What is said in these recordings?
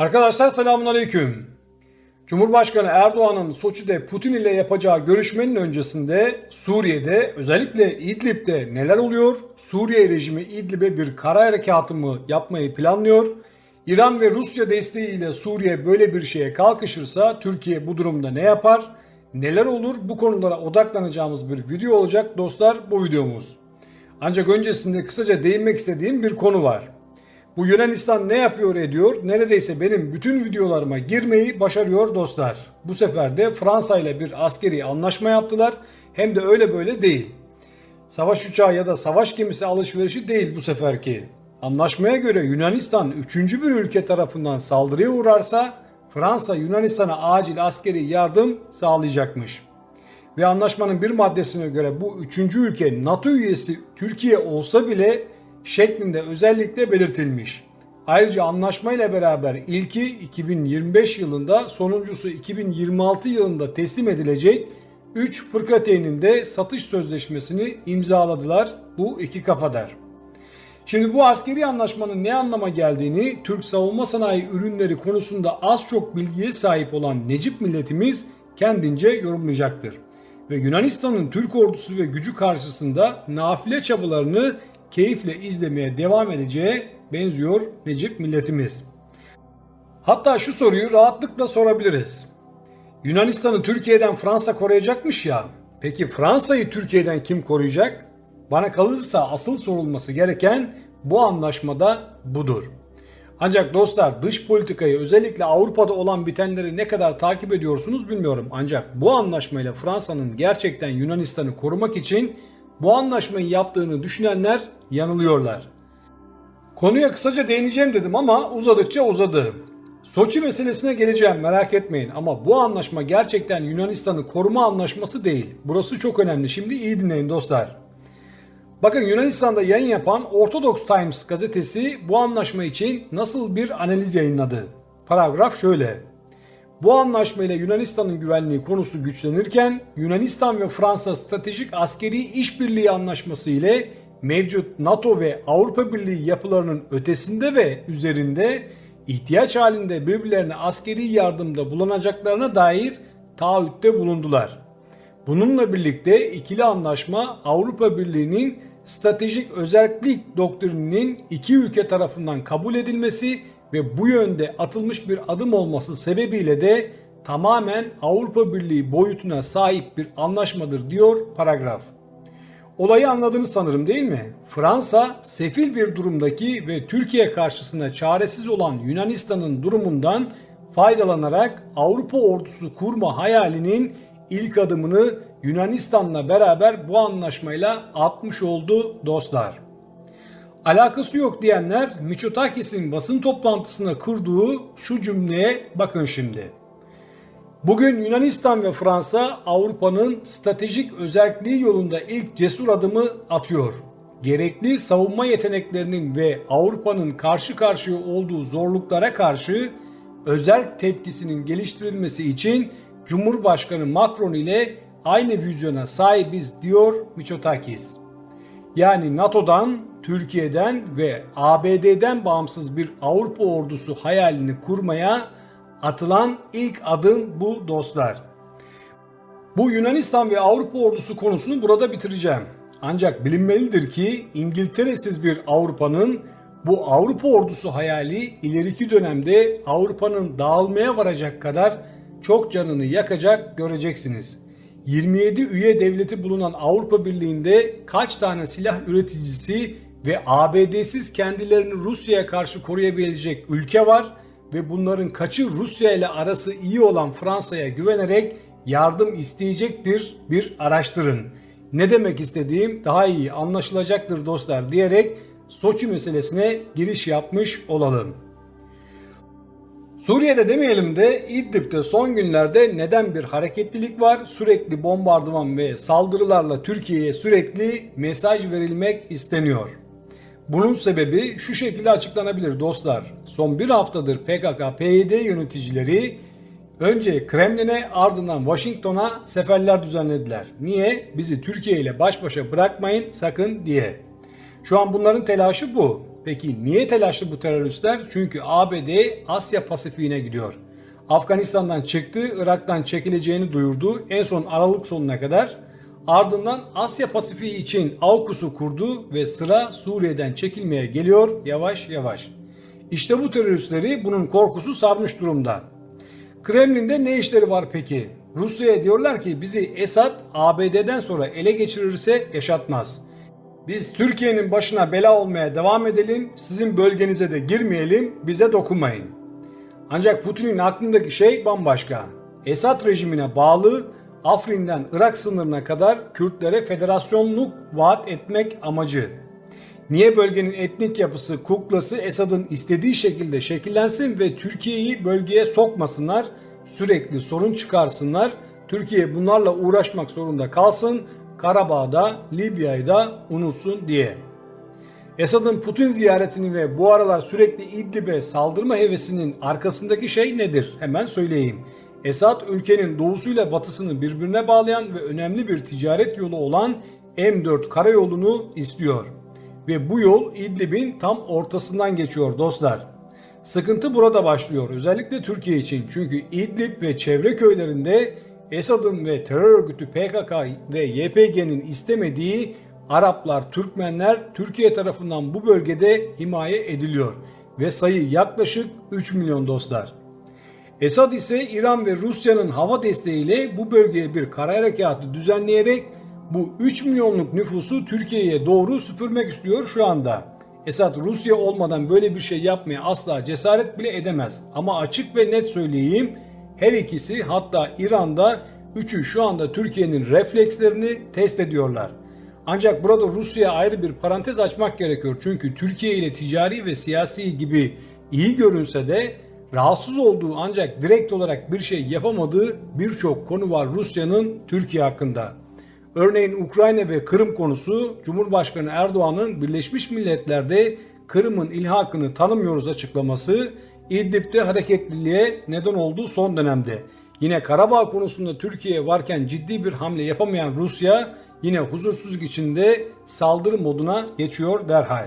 Arkadaşlar selamun aleyküm. Cumhurbaşkanı Erdoğan'ın Soçi'de Putin ile yapacağı görüşmenin öncesinde Suriye'de özellikle İdlib'de neler oluyor? Suriye rejimi İdlib'e bir kara harekatı mı yapmayı planlıyor? İran ve Rusya desteğiyle Suriye böyle bir şeye kalkışırsa Türkiye bu durumda ne yapar? Neler olur? Bu konulara odaklanacağımız bir video olacak dostlar bu videomuz. Ancak öncesinde kısaca değinmek istediğim bir konu var. Bu Yunanistan ne yapıyor ediyor? Neredeyse benim bütün videolarıma girmeyi başarıyor dostlar. Bu sefer de Fransa ile bir askeri anlaşma yaptılar. Hem de öyle böyle değil. Savaş uçağı ya da savaş gemisi alışverişi değil bu seferki. Anlaşmaya göre Yunanistan üçüncü bir ülke tarafından saldırıya uğrarsa Fransa Yunanistan'a acil askeri yardım sağlayacakmış. Ve anlaşmanın bir maddesine göre bu üçüncü ülke NATO üyesi Türkiye olsa bile şeklinde özellikle belirtilmiş. Ayrıca anlaşmayla beraber ilki 2025 yılında sonuncusu 2026 yılında teslim edilecek 3 fırkateyn'in de satış sözleşmesini imzaladılar bu iki kafadar. Şimdi bu askeri anlaşmanın ne anlama geldiğini Türk savunma sanayi ürünleri konusunda az çok bilgiye sahip olan Necip milletimiz kendince yorumlayacaktır. Ve Yunanistan'ın Türk ordusu ve gücü karşısında nafile çabalarını keyifle izlemeye devam edeceğe benziyor Necip milletimiz. Hatta şu soruyu rahatlıkla sorabiliriz. Yunanistan'ı Türkiye'den Fransa koruyacakmış ya. Peki Fransa'yı Türkiye'den kim koruyacak? Bana kalırsa asıl sorulması gereken bu anlaşmada budur. Ancak dostlar dış politikayı özellikle Avrupa'da olan bitenleri ne kadar takip ediyorsunuz bilmiyorum. Ancak bu anlaşmayla Fransa'nın gerçekten Yunanistan'ı korumak için bu anlaşmayı yaptığını düşünenler yanılıyorlar. Konuya kısaca değineceğim dedim ama uzadıkça uzadı. Soçi meselesine geleceğim merak etmeyin ama bu anlaşma gerçekten Yunanistan'ı koruma anlaşması değil. Burası çok önemli. Şimdi iyi dinleyin dostlar. Bakın Yunanistan'da yayın yapan Orthodox Times gazetesi bu anlaşma için nasıl bir analiz yayınladı? Paragraf şöyle. Bu anlaşma ile Yunanistan'ın güvenliği konusu güçlenirken Yunanistan ve Fransa stratejik askeri işbirliği anlaşması ile mevcut NATO ve Avrupa Birliği yapılarının ötesinde ve üzerinde ihtiyaç halinde birbirlerine askeri yardımda bulunacaklarına dair taahhütte bulundular. Bununla birlikte ikili anlaşma Avrupa Birliği'nin stratejik özellik doktrininin iki ülke tarafından kabul edilmesi ve bu yönde atılmış bir adım olması sebebiyle de tamamen Avrupa Birliği boyutuna sahip bir anlaşmadır diyor paragraf. Olayı anladınız sanırım değil mi? Fransa sefil bir durumdaki ve Türkiye karşısında çaresiz olan Yunanistan'ın durumundan faydalanarak Avrupa ordusu kurma hayalinin ilk adımını Yunanistan'la beraber bu anlaşmayla atmış oldu dostlar. Alakası yok diyenler Mitsotakis'in basın toplantısına kurduğu şu cümleye bakın şimdi. Bugün Yunanistan ve Fransa Avrupa'nın stratejik özelliği yolunda ilk cesur adımı atıyor. Gerekli savunma yeteneklerinin ve Avrupa'nın karşı karşıya olduğu zorluklara karşı özel tepkisinin geliştirilmesi için Cumhurbaşkanı Macron ile aynı vizyona sahibiz diyor Mitsotakis. Yani NATO'dan, Türkiye'den ve ABD'den bağımsız bir Avrupa ordusu hayalini kurmaya atılan ilk adım bu dostlar. Bu Yunanistan ve Avrupa ordusu konusunu burada bitireceğim. Ancak bilinmelidir ki İngiltere'siz bir Avrupa'nın bu Avrupa ordusu hayali ileriki dönemde Avrupa'nın dağılmaya varacak kadar çok canını yakacak göreceksiniz. 27 üye devleti bulunan Avrupa Birliği'nde kaç tane silah üreticisi ve ABD'siz kendilerini Rusya'ya karşı koruyabilecek ülke var ve bunların kaçı Rusya ile arası iyi olan Fransa'ya güvenerek yardım isteyecektir bir araştırın. Ne demek istediğim daha iyi anlaşılacaktır dostlar diyerek Soçi meselesine giriş yapmış olalım. Suriye'de demeyelim de İdlib'de son günlerde neden bir hareketlilik var? Sürekli bombardıman ve saldırılarla Türkiye'ye sürekli mesaj verilmek isteniyor. Bunun sebebi şu şekilde açıklanabilir dostlar. Son bir haftadır PKK, PYD yöneticileri önce Kremlin'e ardından Washington'a seferler düzenlediler. Niye? Bizi Türkiye ile baş başa bırakmayın sakın diye. Şu an bunların telaşı bu. Peki niye telaşlı bu teröristler? Çünkü ABD Asya Pasifik'ine gidiyor. Afganistan'dan çıktı, Irak'tan çekileceğini duyurdu. En son Aralık sonuna kadar. Ardından Asya Pasifik için AUKUS'u kurdu ve sıra Suriye'den çekilmeye geliyor yavaş yavaş. İşte bu teröristleri bunun korkusu sarmış durumda. Kremlin'de ne işleri var peki? Rusya'ya diyorlar ki bizi Esad ABD'den sonra ele geçirirse yaşatmaz. Biz Türkiye'nin başına bela olmaya devam edelim, sizin bölgenize de girmeyelim, bize dokunmayın. Ancak Putin'in aklındaki şey bambaşka. Esad rejimine bağlı Afrin'den Irak sınırına kadar Kürtlere federasyonluk vaat etmek amacı. Niye bölgenin etnik yapısı, kuklası Esad'ın istediği şekilde şekillensin ve Türkiye'yi bölgeye sokmasınlar, sürekli sorun çıkarsınlar, Türkiye bunlarla uğraşmak zorunda kalsın, Karabağ'da, Libya'yı da unutsun diye. Esad'ın Putin ziyaretini ve bu aralar sürekli İdlib'e saldırma hevesinin arkasındaki şey nedir? Hemen söyleyeyim. Esad ülkenin doğusuyla batısını birbirine bağlayan ve önemli bir ticaret yolu olan M4 karayolunu istiyor. Ve bu yol İdlib'in tam ortasından geçiyor dostlar. Sıkıntı burada başlıyor özellikle Türkiye için. Çünkü İdlib ve çevre köylerinde Esad'ın ve terör örgütü PKK ve YPG'nin istemediği Araplar, Türkmenler Türkiye tarafından bu bölgede himaye ediliyor ve sayı yaklaşık 3 milyon dostlar. Esad ise İran ve Rusya'nın hava desteğiyle bu bölgeye bir kara harekatı düzenleyerek bu 3 milyonluk nüfusu Türkiye'ye doğru süpürmek istiyor şu anda. Esad Rusya olmadan böyle bir şey yapmaya asla cesaret bile edemez. Ama açık ve net söyleyeyim her ikisi hatta İran'da üçü şu anda Türkiye'nin reflekslerini test ediyorlar. Ancak burada Rusya'ya ayrı bir parantez açmak gerekiyor. Çünkü Türkiye ile ticari ve siyasi gibi iyi görünse de rahatsız olduğu ancak direkt olarak bir şey yapamadığı birçok konu var Rusya'nın Türkiye hakkında. Örneğin Ukrayna ve Kırım konusu Cumhurbaşkanı Erdoğan'ın Birleşmiş Milletler'de Kırım'ın ilhakını tanımıyoruz açıklaması İdlib'de hareketliliğe neden olduğu son dönemde. Yine Karabağ konusunda Türkiye varken ciddi bir hamle yapamayan Rusya yine huzursuzluk içinde saldırı moduna geçiyor derhal.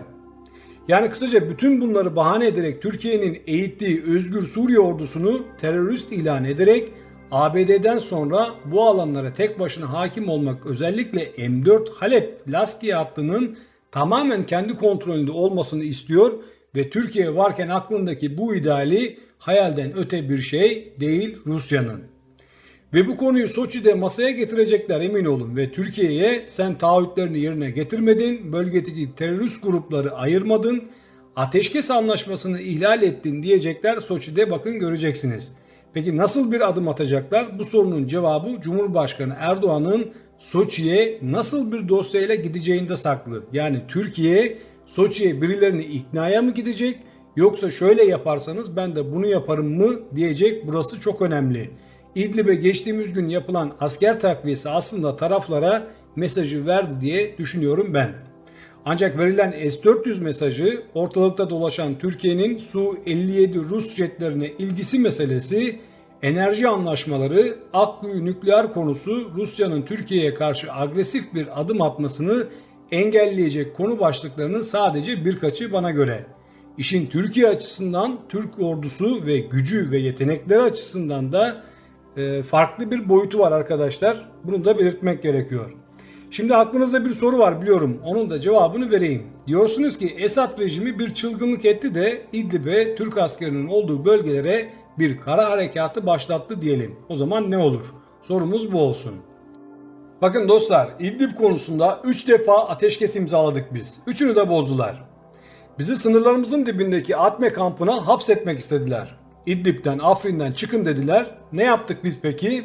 Yani kısaca bütün bunları bahane ederek Türkiye'nin eğittiği Özgür Suriye ordusunu terörist ilan ederek ABD'den sonra bu alanlara tek başına hakim olmak özellikle M4 Halep Laskiye hattının tamamen kendi kontrolünde olmasını istiyor ve Türkiye varken aklındaki bu ideali hayalden öte bir şey değil Rusya'nın. Ve bu konuyu Soçi'de masaya getirecekler emin olun ve Türkiye'ye sen taahhütlerini yerine getirmedin, bölgedeki terörist grupları ayırmadın, ateşkes anlaşmasını ihlal ettin diyecekler Soçi'de bakın göreceksiniz. Peki nasıl bir adım atacaklar? Bu sorunun cevabı Cumhurbaşkanı Erdoğan'ın Soçi'ye nasıl bir dosyayla gideceğinde saklı. Yani Türkiye Soçi'ye birilerini iknaya mı gidecek yoksa şöyle yaparsanız ben de bunu yaparım mı diyecek. Burası çok önemli. İdlib'e geçtiğimiz gün yapılan asker takviyesi aslında taraflara mesajı verdi diye düşünüyorum ben. Ancak verilen S-400 mesajı ortalıkta dolaşan Türkiye'nin Su-57 Rus jetlerine ilgisi meselesi, enerji anlaşmaları, Akkuyu nükleer konusu Rusya'nın Türkiye'ye karşı agresif bir adım atmasını engelleyecek konu başlıklarının sadece birkaçı bana göre. İşin Türkiye açısından Türk ordusu ve gücü ve yetenekleri açısından da e, farklı bir boyutu var arkadaşlar. Bunu da belirtmek gerekiyor. Şimdi aklınızda bir soru var biliyorum. Onun da cevabını vereyim. Diyorsunuz ki Esad rejimi bir çılgınlık etti de İdlib'e Türk askerinin olduğu bölgelere bir kara harekatı başlattı diyelim. O zaman ne olur? Sorumuz bu olsun. Bakın dostlar İdlib konusunda 3 defa ateşkes imzaladık biz. Üçünü de bozdular. Bizi sınırlarımızın dibindeki Atme kampına hapsetmek istediler. İdlib'den, Afrin'den çıkın dediler. Ne yaptık biz peki?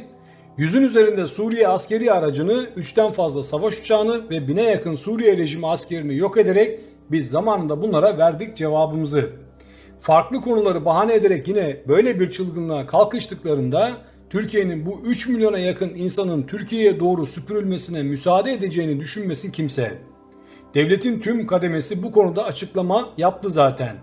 Yüzün üzerinde Suriye askeri aracını, üçten fazla savaş uçağını ve bine yakın Suriye rejimi askerini yok ederek biz zamanında bunlara verdik cevabımızı. Farklı konuları bahane ederek yine böyle bir çılgınlığa kalkıştıklarında Türkiye'nin bu 3 milyona yakın insanın Türkiye'ye doğru süpürülmesine müsaade edeceğini düşünmesin kimse. Devletin tüm kademesi bu konuda açıklama yaptı zaten.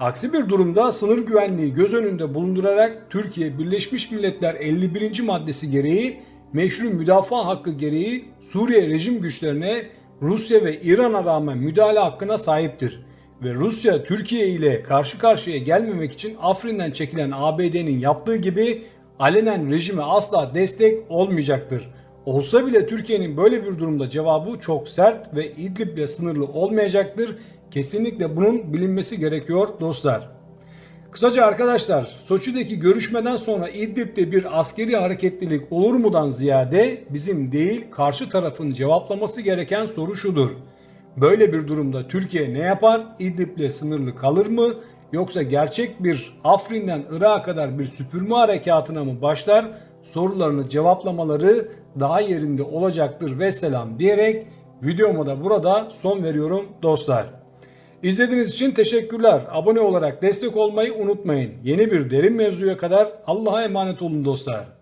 Aksi bir durumda sınır güvenliği göz önünde bulundurarak Türkiye Birleşmiş Milletler 51. maddesi gereği meşru müdafaa hakkı gereği Suriye rejim güçlerine Rusya ve İran'a rağmen müdahale hakkına sahiptir. ve Rusya Türkiye ile karşı karşıya gelmemek için Afrin'den çekilen ABD'nin yaptığı gibi alenen rejime asla destek olmayacaktır. Olsa bile Türkiye'nin böyle bir durumda cevabı çok sert ve İdlib'le sınırlı olmayacaktır. Kesinlikle bunun bilinmesi gerekiyor dostlar. Kısaca arkadaşlar Soçi'deki görüşmeden sonra İdlib'de bir askeri hareketlilik olur mudan ziyade bizim değil karşı tarafın cevaplaması gereken soru şudur. Böyle bir durumda Türkiye ne yapar? İdlib'le sınırlı kalır mı? Yoksa gerçek bir Afrin'den Irak'a kadar bir süpürme harekatına mı başlar? Sorularını cevaplamaları daha yerinde olacaktır ve selam diyerek videoma da burada son veriyorum dostlar. İzlediğiniz için teşekkürler. Abone olarak destek olmayı unutmayın. Yeni bir derin mevzuya kadar Allah'a emanet olun dostlar.